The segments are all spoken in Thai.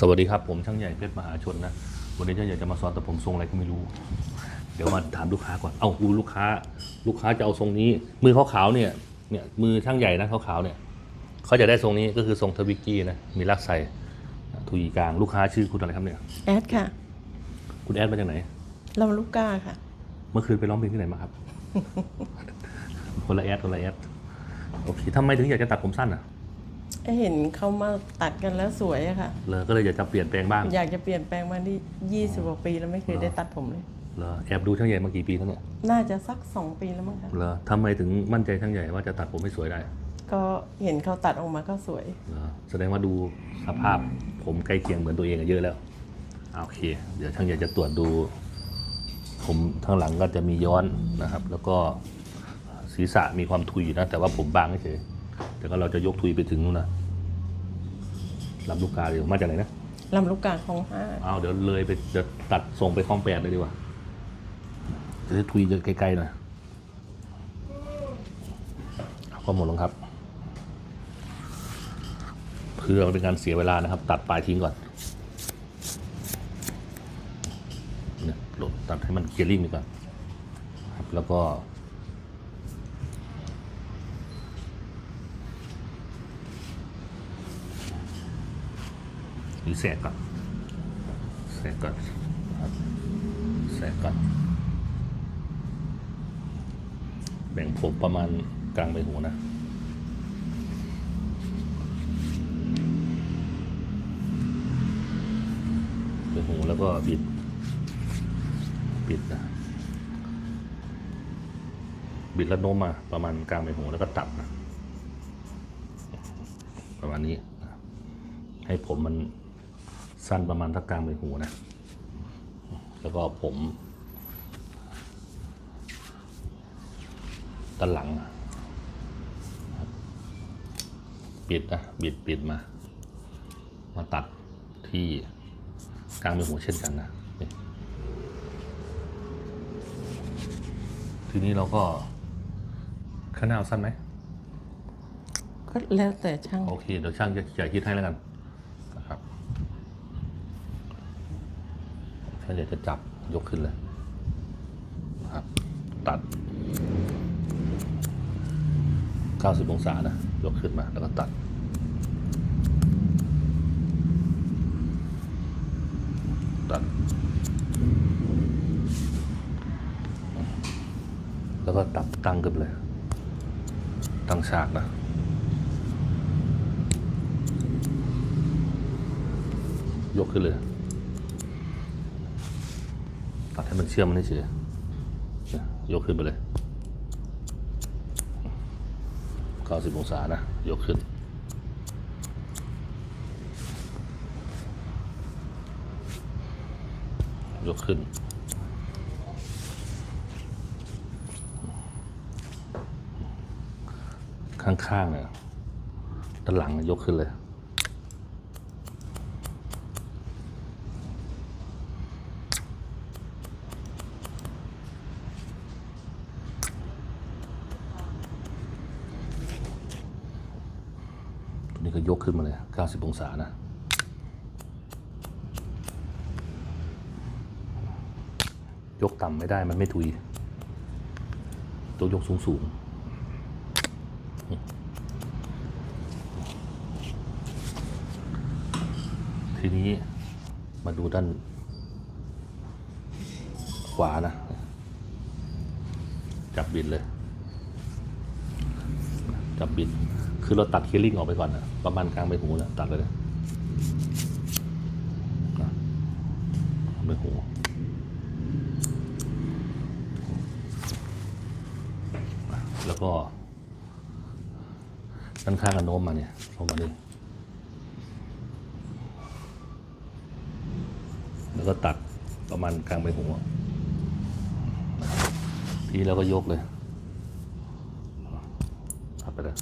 สวัสดีครับ ผมช่างใหญ่เพชรมหาชนนะ วันนี้ช่างใหญ่จะมาสอนแต่ผมทรงอะไรก็ไม่รู้ เดี๋ยวมาถามลูกค้าก่อน เอ้าดูลูกค้า ลูกค้าจะเอาทรงนี้ มือขาวๆเนี่ย เนี่ย มือช่างใหญ่นะขาวๆเนี่ย เขาจะได้ทรงนี้ก็คือทรงทวิกกี้นะ มีลักใส่ทุยกลาง ลูกค้าชื่อคุณอะไรครับเนี่ย แอดค่ะ คุณแอดมาจากไหนลำลูกกาค่ะ เมื่อคืนไปร้องเพลงที่ไหนมาครับ คนละแอดคนละแอด โอเคทำไมถึงอยากจะตัดผมสั้นอะ เห็นเขามาตัดกันแล้วสวยอะค่ะ เลยก็เลยอยากจะเปลี่ยนแปลงบ้าง อยากจะเปลี่ยนแปลงมาที่ยี่สิบกว่าปีแล้วไม่เคยได้ตัดผมเลยเหรอแอบดูช่างใหญ่มากี่ปีแล้วเนี่ยน่าจะสักสองปีแล้วมั้งคะเหรอทำไมถึงมั่นใจช่างใหญ่ว่าจะตัดผมให้สวยได้ก็เห็นเขาตัดออกมาก็สวยเหรอแสดงว่าดูสภาพผมใกล้เคียงเหมือนตัวเองอะเยอะแล้วอ่าโอเค เดี๋ยวช่างใหญ่จะตรวจดู ผมข้างหลังก็จะมีย้อนนะครับ แล้วก็ศีรษะมีความทุยนะแต่ว่าผมบางเฉย แต่ก็เราจะยกทุยไปถึงนู่นนะลำลูกกาเดี๋ยวมาจากไหนนะลำลูกกาของห้าเอาเดี๋ยวเลยไปจะตัดส่งไปคลองแปดเลยดีกว่าจะได้ทุยจะไกลๆหน่อยเอาก็หมดแล้วครับ เพื่อไม่เป็นการเสียเวลานะครับ ตัดปลายทิ้งก่อนเนี่ยโหลดตัดให้มันเคลียร์ลิงดีก่อนครับแล้วก็ หรือแสกก่อนแสกก่อนแสกก่อน แบ่งผมประมาณกลางใบหูนะใบหูแล้วก็บิดบิดนะบิดแล้วโน้มมาประมาณกลางใบหูแล้วก็ตัดนะประมาณนี้ให้ผมมัน สั้นประมาณทักกลางใบหูนะ แล้วก็ผมด้านหลังครับปิดนะ บิดปิดมา มาตัดที่กลางใบหูเช่นกันนะนี่ทีนี้เราก็ข้างหน้าเอาสั้นไหมก็แล้วแต่ช่าง โอเค เดี๋ยวช่างจะจ่ายคิดให้แล้วกันนะครับ ช่างอยากจะจับยกขึ้นเลยนะครับตัด 90 องศานะ ยกขึ้นมาแล้วก็ตัด ตัด แล้วก็ตับตั้งขึ้นไปเลย ตั้งฉากนะยกขึ้นเลย ตัดให้มันเชื่อมมันเฉยเสียยกขึ้นไปเลยเก้าสิบองศานะ ยกขึ้น ยกขึ้น ข้างๆเนี่ยด้านหลังยกขึ้นเลย ตัวนี้ก็ยก ขึ้นมาเลย 90 องศานะ ยกต่ำไม่ได้มันไม่ทุย ตัวยกสูงสูงทีนี้มาดูด้าน ขวานะ จับบิดเลย จับบิด คือเราตัดเคลียร์ลิงออกไปก่อนนะประมาณกลางใบหูนะตัดเลยนะใบหูแล้วก็ด้านข้างกันโน้มมาเนี่ยลงมานี่แล้วก็ตัดประมาณกลางใบหูนะครับทีนี้เราก็ยกเลยตัดไปเลย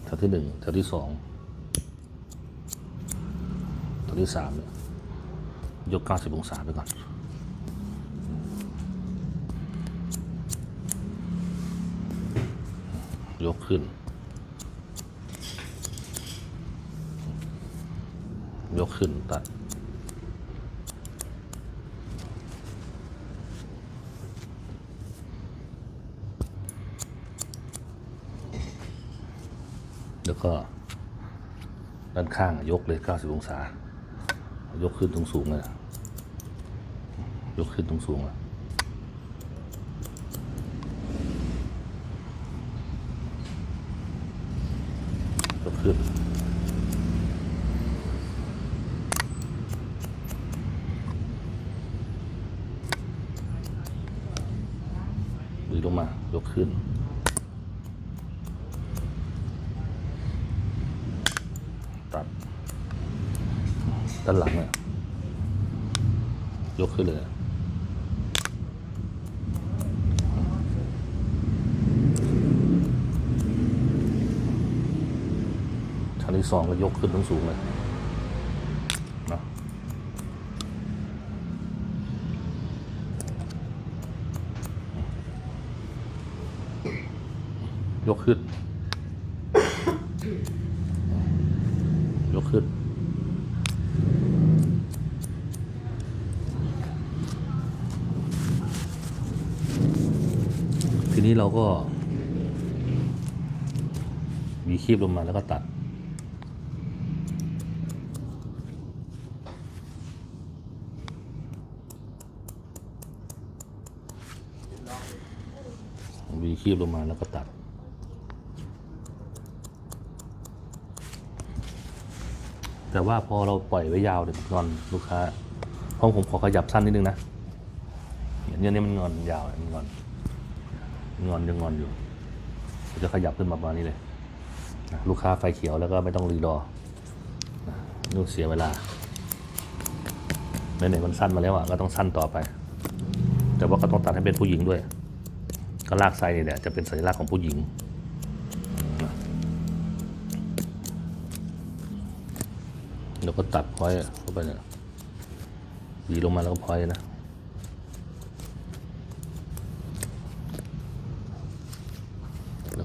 แถว ที่หนึ่งแถวที่สองแถวที่สามยกเก้าสิบองศาไปก่อนยกขึ้น ยกขึ้นตัด แล้วก็ด้านข้างยกเลย 90 องศา ยกขึ้นตรงสูงเลย ยกขึ้นตรงสูงเลยยกขึ้นมือลงมายกขึ้น ตัด ด้านหลังเนี่ยยกขึ้นเลยชั้นที่สองก็ยกขึ้นทั้งสูงเลยเนาะยกขึ้น ยกขึ้น ทีนี้เราก็หวีคีบลงมาแล้วก็ตัดหวีคีบลงมาแล้วก็ตัดแต่ว่าพอเราปล่อยไว้ยาวเดี๋ยวมันงอนลูกค้าเพราะผมขอขยับสั้นนิดนึงนะเนี่ยเนี่ยมันงอนยาวมันงอน งอนยังงอนอยู่จะขยับขึ้นมาประมาณนี้เลยลูกค้าไฟเขียวแล้วก็ไม่ต้องรีรอนู่นเสียเวลาไหนๆมันสั้นมาแล้วอะก็ต้องสั้นต่อไป แต่ว่าก็ต้องตัดให้เป็นผู้หญิงด้วย ก็ลากไซนี่แหละจะเป็นสัญลักษณ์ของผู้หญิงแล้วก็ตัดพอยเข้าไปเนี่ยหวีลงมาแล้วก็พอยนะ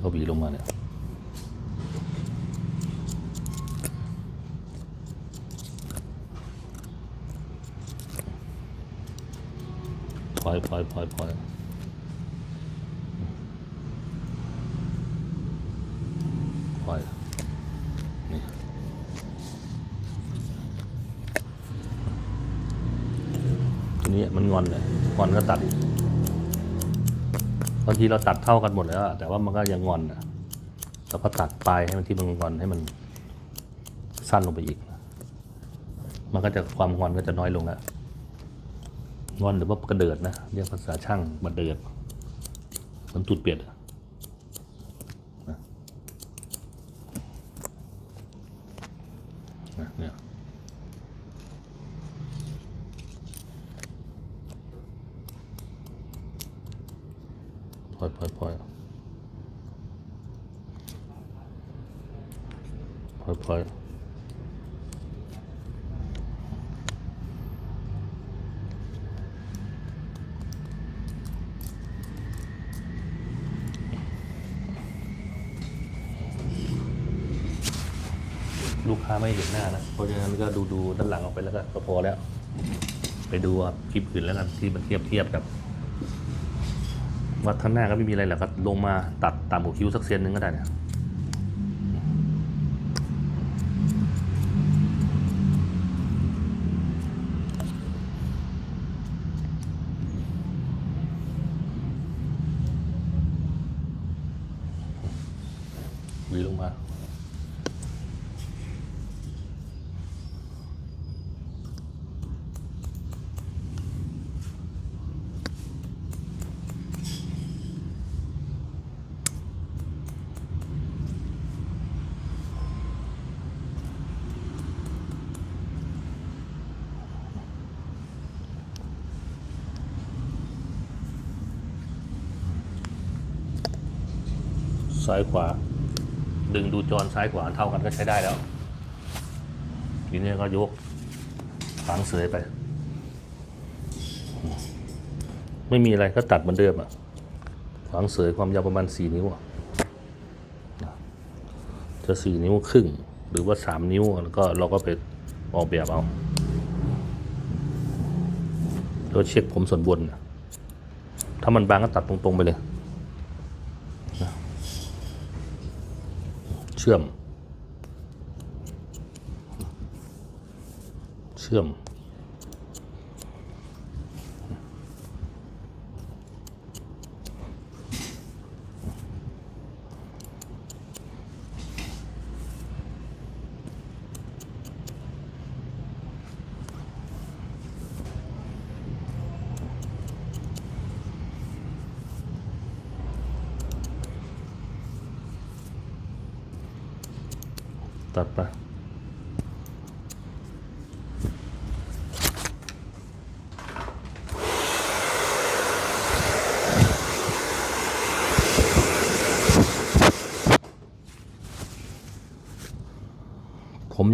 แล้วก็หวีลงมาเนี่ยพอยต์พอยต์พอยต์พอยต์พอยนี่ทีนี้มันงอนเลยงอนก็ตัดอีก บางทีเราตัดเท่ากันหมดแล้วแต่ว่ามันก็ยังงอนนะเราก็ตัดปลายให้มันที่มันงอนให้มันสั้นลงไปอีก มันก็จะความงอนก็จะน้อยลงแล้วงอนหรือว่ากระเดิดนะเรียกภาษาช่างกระเดิดเหมันตูดเปียดอะนะนะเนี่ย พอยพอยพอยพอยพอยลูกค้าไม่เห็นหน้านะ เพราะฉะนั้นก็ดูดูด้านหลังออกไปแล้วก็พอแล้ว ไปดูคลิปอื่นแล้วกันที่มันเทียบเทียบกับ วัดข้างหน้าก็ไม่มีอะไรแหละก็ลงมาตัดตามหัวคิ้วสักเซนหนึ่งก็ได้เนี่ย ซ้ายขวา ดึงดูจรซ้ายขวาเท่ากันก็ใช้ได้แล้ว ทีนี้ก็ยกขางเสยไป ไม่มีอะไรก็ตัดเหมือนเดิมอะขวางเสยความยาวประมาณสี่นิ้วจะสี่นิ้วครึ่ง หรือว่าสามนิ้วแล้วก็เราก็ไปออกแบบเอาแล้วเช็คผมส่วนบน ถ้ามันบางก็ตัดตรง ๆ ไปเลยนะเชื่อม เชื่อม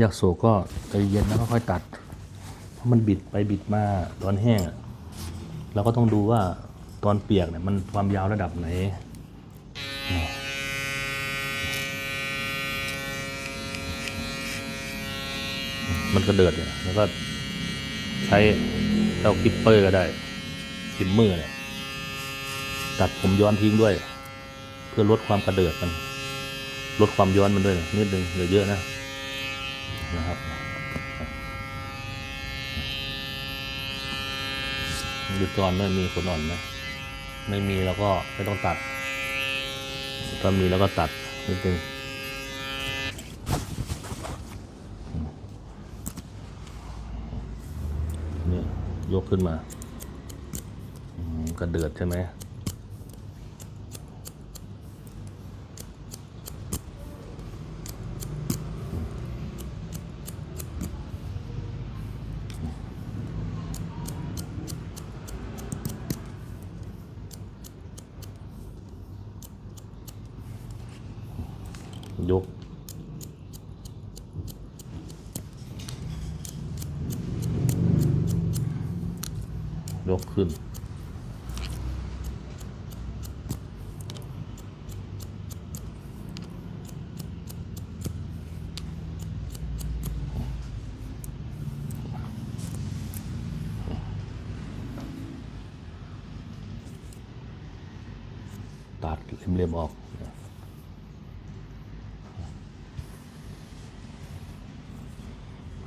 อยากโศกก็ใจเย็นแล้วค่อยๆตัด เพราะมันบิดไปบิดมาตอนแห้งอะเราก็ต้องดูว่าตอนเปียกเนี่ยมันความยาวระดับไหนมันก็เดือดเนี่ยแล้วก็ใช้เต้าคลิปเปอร์ก็ได้คลิปมือเนี่ยตัดผมย้อนทิ้งด้วย เพื่อลดความกระเดือดมัน ลดความย้อนมันด้วยนะนิดนึงเดี๋ยวเยอะนะ นะครับดูจอนด้วยมีขนอ่อนไหมไม่มีแล้วก็ไม่ต้องตัด ถ้ามีแล้วก็ตัดนิดนึงเนี่ยยกขึ้นมากระเดือดใช่ไหม ยก ยกขึ้น ตัดเรียมๆออก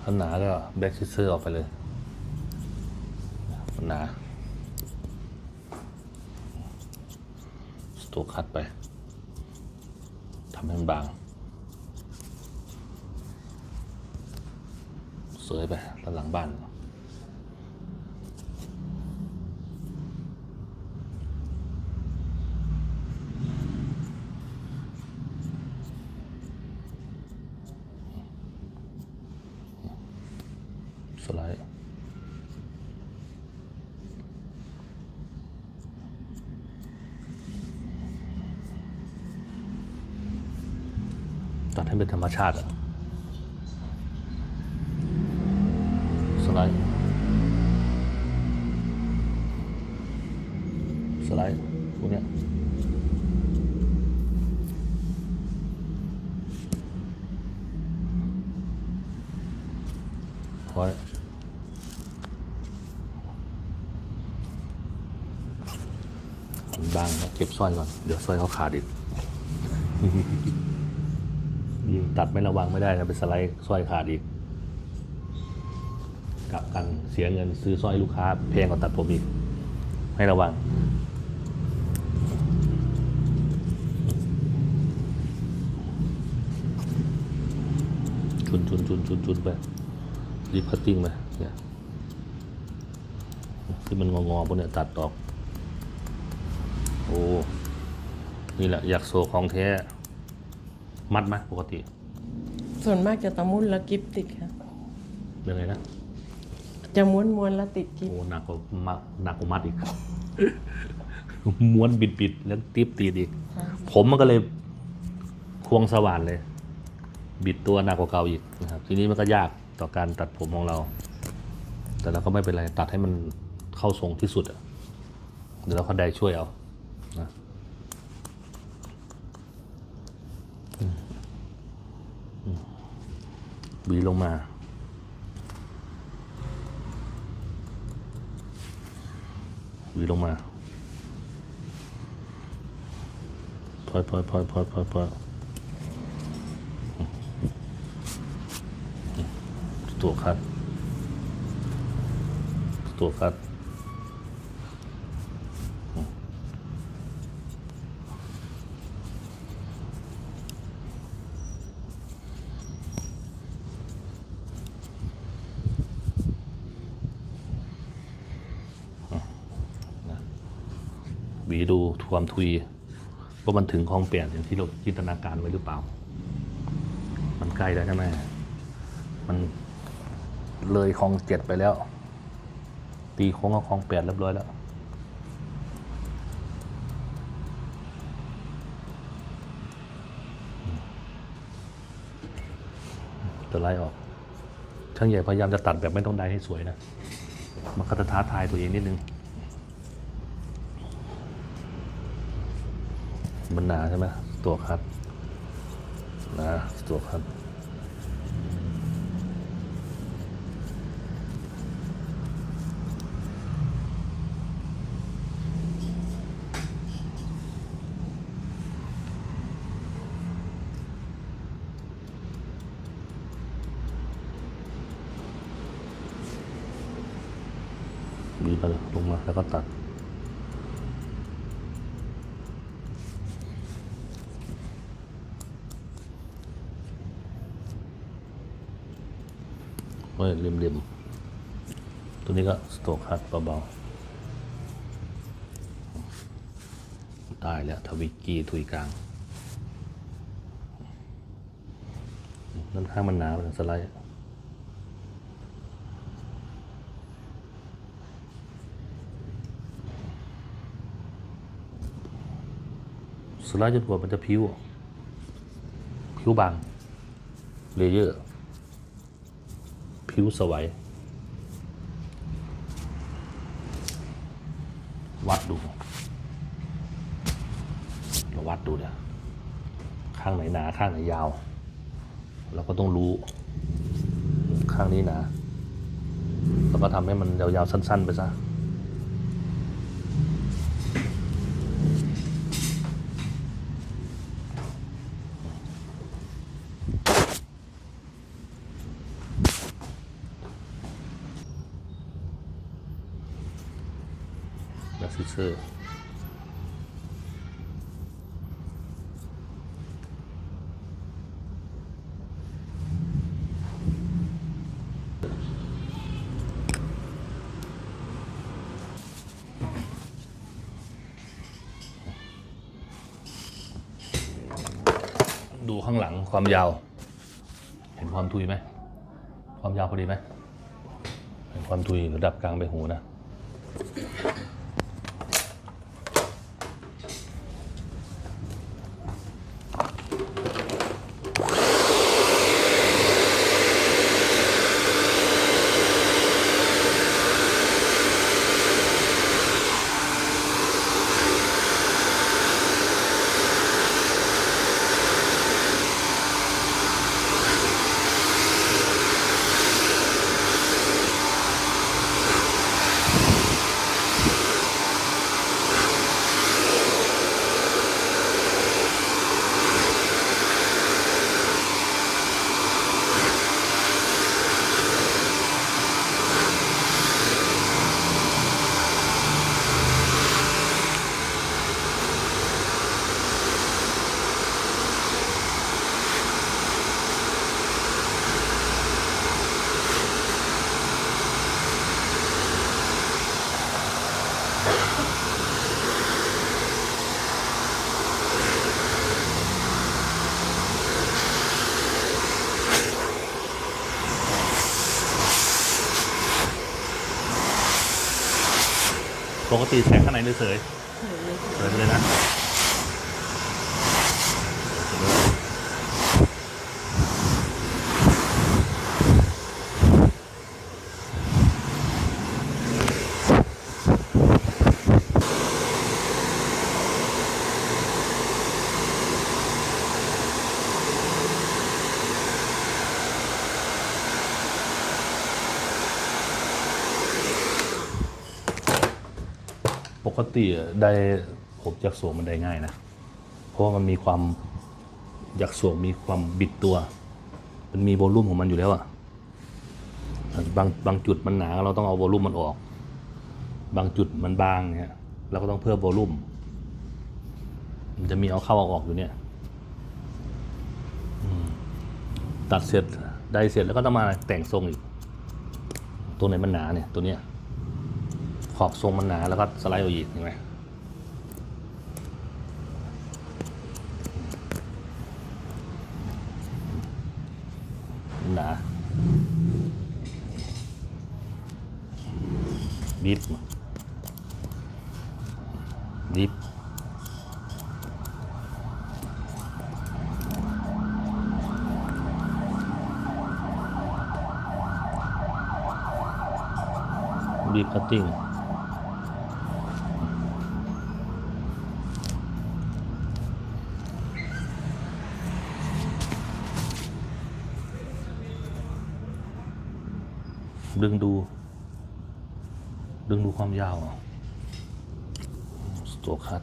ถ้าหนาก็แบ็กซิเซอร์ออกไปเลยหนาสโตคัดไปทำให้มันบางเสยไปด้านหลังบ้าน สไลด์ ตัดให้เป็นธรรมชาติอะสไลด์สไลด์พวกเนี้ยไว้มันบางเก็บสร้อยก่อน เดี๋ยวสร้อยเขาขาดอีกยิ ตัดไม่ระวังไม่ได้นะไปสไลด์สร้อยขาดอีกกลับกันเสียเงินซื้อสร้อยลูกค้าแพงกว่าตัดผมอีก ให้ระวัง ชุนชุนชุนชุนชุนไปรีบคัตติ้งไปเนี่ยที่มันงองอๆพวกเนี้ยตัดออก โอ้ นี่แหละอยากโซของแท้ มัดไหมปกติ ส่วนมากจะตะมุนแล้วกิฟติดค่ะยังไงนะจะม้วนม้วนๆแล้วติดกิฟโอ้หนักกว่ามัดหนักกว่ามัดอีก ม้วนบิดบิดๆแล้วติ๊บตีดอีก ผมมันก็เลยควงสว่านเลย บิดตัวหนักกว่าเก่าอีกนะครับ ทีนี้มันก็ยากต่อการตัดผมของเรา แต่เราก็ไม่เป็นไรตัดให้มันเข้าทรงที่สุดอะเดี๋ยวเราเขาได้ช่วยเอา หวีลงมา หวีลงมาพอยพอยพอยพอยพอยพอยตัวคัด ตัวคัด ความทุยว่ามันถึงคลองแปดอย่างที่เราจินตนาการไว้หรือเปล่า มันใกล้แล้วใช่ไหมมันเลยคลองเจ็ดไปแล้ว ตีโค้งกับคลองแปดเรียบร้อยแล้วจะไล่ออก ช่างใหญ่พยายามจะตัดแบบไม่ต้องได้ให้สวยนะ มันก็จะท้าทายตัวเองนิดนึง มันหนาใช่ไหมตัวคัดนะตัวคัดบีบไปลงมาแล้วก็ตัด ไว้ริมๆ ตัวนี้ก็สโตกคัดเบาๆได้แล้วทวิกี้ทุยกลางนั่นข้างมันหนาเป็นสไลด์สไลด์จนกว่ามันจะพิ้วพิ้วบางเลเยอร์ คิวสวยวัดดูเราวัดดูเนี่ยข้างไหนหนาข้างไหนยาว เราก็ต้องรู้ ข้างนี้หนาเราก็ทำให้มันยาวๆสั้น ๆ ไปซะซิเซอร์ ดูข้างหลังความยาว เห็นความทุยไหม ความยาวพอดีไหมเห็นความทุยระดับกลางไปหูนะ ติแทงข้างในเฉยๆเปกติได้ผมยักสวงมันได้ง่ายนะ เพราะว่ามันมีความยักสวงมีความบิดตัว มันมีโวลูมของมันอยู่แล้วอะบางบางจุดมันหนาเราต้องเอาโวลูมมันออก บางจุดมันบางเนี่ยเราก็ต้องเพิ่มโวลูมมันจะมีเอาเข้าเอาออกอยู่เนี่ยตัดเสร็จได้เสร็จแล้วก็ต้องมาแต่งทรงอีก ตัวไหนมันหนาเนี่ยตัวเนี้ย ขอบทรงมันหนาแล้วก็สไลด์ออกอีกเห็นไหมหนาดิฟดิฟดิฟคัตติ้ง ดึงดู ดึงดูความยาวสโตคัต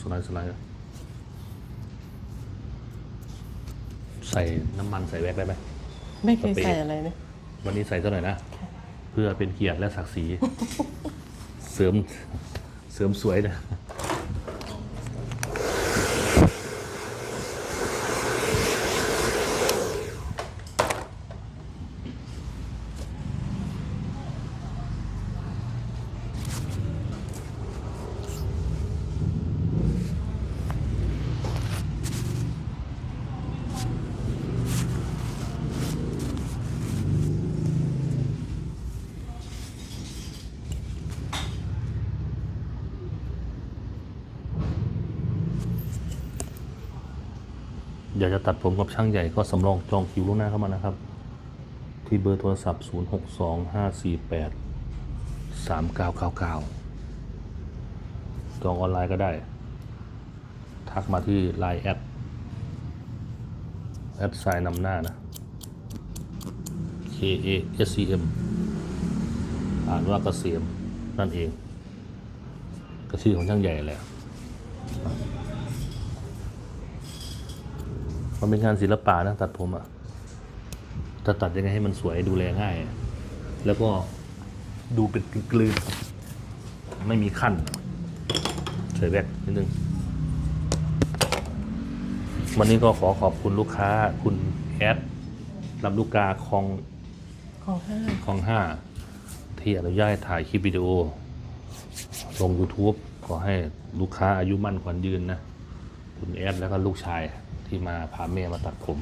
สไลด์สไลด์ใส่น้ำมันใส่แว็กได้ไหมไม่เคยสเปรย์ใส่อะไรนะ วันนี้ใส่เท่าไหร่อยนะ เพื่อเป็นเกียรติและศักดิ์ศรี เสริมเสริมสวยนะ อยากจะตัดผมกับช่างใหญ่ก็สำรองจองคิวล่วงหน้าเข้ามานะครับ ที่เบอร์โทรศัพท์ 0 6 2 5 4 8 3 9 9 9 จองออนไลน์ก็ได้ ทักมาที่ Line แอดแอดไซน์นำหน้านะ K A S C M อ่านว่าเกษมนั่นเอง ก็ชื่อของช่างใหญ่แหละ มันเป็นงานศิลปะนะตัดผมอะ่ะจะตัดยังไงให้มันสวยดูแลง่าย แล้วก็ดูเป็นกลืนๆไม่มีขั้นใส่แว็กนิดนึง วันนี้ก็ขอขอบคุณลูกค้าคุณแอดลำลูกกาคลองของห้าคลองห้าที่อนุญาตให้ถ่ายคลิปวิดีโอ ลง YouTube ขอให้ลูกค้าอายุมั่นขวัญยืนนะ คุณแอดแล้วก็ลูกชาย ที่มาพาแม่มาตัดผม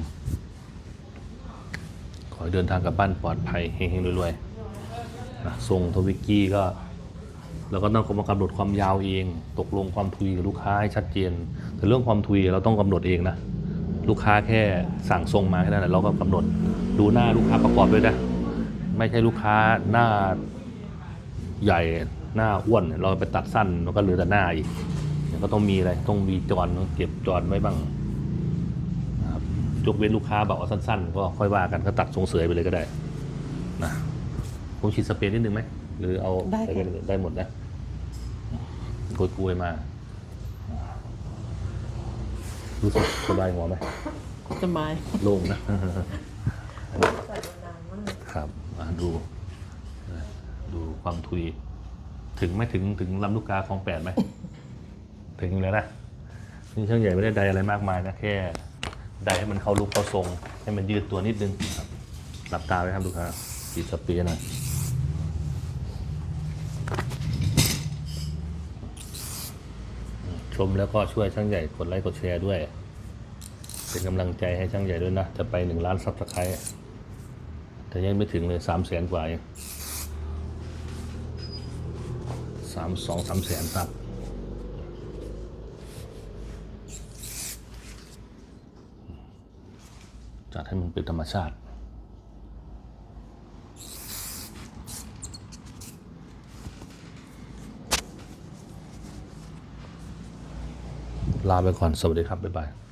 ขอเดินทางกลับบ้านปลอดภัยเฮงๆรวยๆนะทรงทวิกกี้ก็เราก็ต้องมากำหนดความยาวเอง ตกลงความทุยกับลูกค้าให้ชัดเจน แต่เรื่องความทุยเราต้องกำหนดเองนะลูกค้าแค่สั่งทรงมาแค่นั้นแหละเราก็กำหนดดูหน้าลูกค้าประกอบด้วยนะไม่ใช่ลูกค้าหน้าใหญ่หน้าอ้วนเราไปตัดสั้นมันก็เหลือแต่หน้าอีกก็ต้องมีอะไรต้องมีจอนเก็บจอนไว้บ้าง ยกเว้นลูกค้าบอกว่าสั้นๆ ก็ค่อยว่ากันก็ตัดทรงเสยไปเลยก็ได้นะผมฉีดสเปรย์นิดนึงไหมหรือเอาได้ปค่ะเลยได้หมดนะกยกยๆมารู้สึกสบายหัวไหมจะไม้โล่งนะ ครับอะดู ดูความทุย ถึงไม่ถึงถึงลำลูกกาของแปดไหม ถึงอยู่แล้วนะ นี่ช่างใหญ่ไม่ได้ใดอะไรมากมายนะ แค่ ใดให้มันเข้ารูปเข้าทรง ให้มันยืดตัวนิดนึงครับหลับตาไว้ครับลูกค้าฉีดสเปรย์หน่อยชมแล้วก็ช่วยช่างใหญ่กดไลค์กดแชร์ด้วย เป็นกำลังใจให้ช่างใหญ่ด้วยนะ จะไปหนึ่งล้านซับสไครต์แต่ยังไม่ถึงเลยสามแสนกว่าเองสามสองสามแสนซับ จัดให้มันเป็นธรรมชาติ ลาไปก่อน สวัสดีครับ บ๊ายบาย